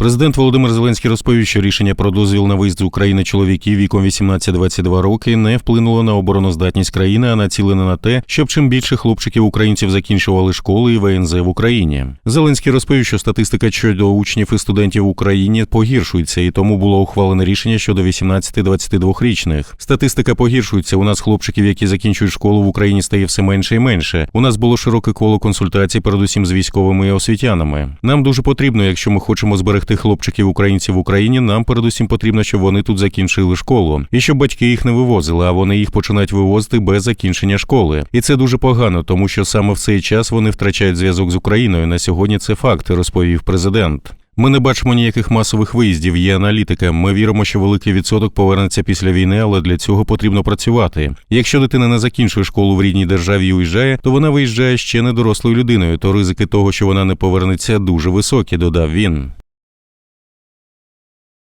Президент Володимир Зеленський розповів, що рішення про дозвіл на виїзд з України чоловіків віком 18-22 роки не вплинуло на обороноздатність країни, а націлене на те, щоб чим більше хлопчиків українців закінчували школи і ВНЗ в Україні. Зеленський розповів, що статистика щодо учнів і студентів в Україні погіршується, і тому було ухвалене рішення щодо 18-22 річних. Статистика погіршується. У нас хлопчиків, які закінчують школу в Україні, стає все менше і менше. У нас було широке коло консультацій, передусім з військовими і освітянами. Нам дуже потрібно, якщо ми хочемо зберегти хлопчиків українців в Україні, нам передусім потрібно, щоб вони тут закінчили школу, і щоб батьки їх не вивозили, а вони їх починають вивозити без закінчення школи. І це дуже погано, тому що саме в цей час вони втрачають зв'язок з Україною. На сьогодні це факт, розповів президент. Ми не бачимо ніяких масових виїздів. Є аналітика. Ми віримо, що великий відсоток повернеться після війни, але для цього потрібно працювати. Якщо дитина не закінчує школу в рідній державі і уїжджає, то вона виїжджає ще не дорослою людиною. То ризики того, що вона не повернеться, дуже високі, додав він.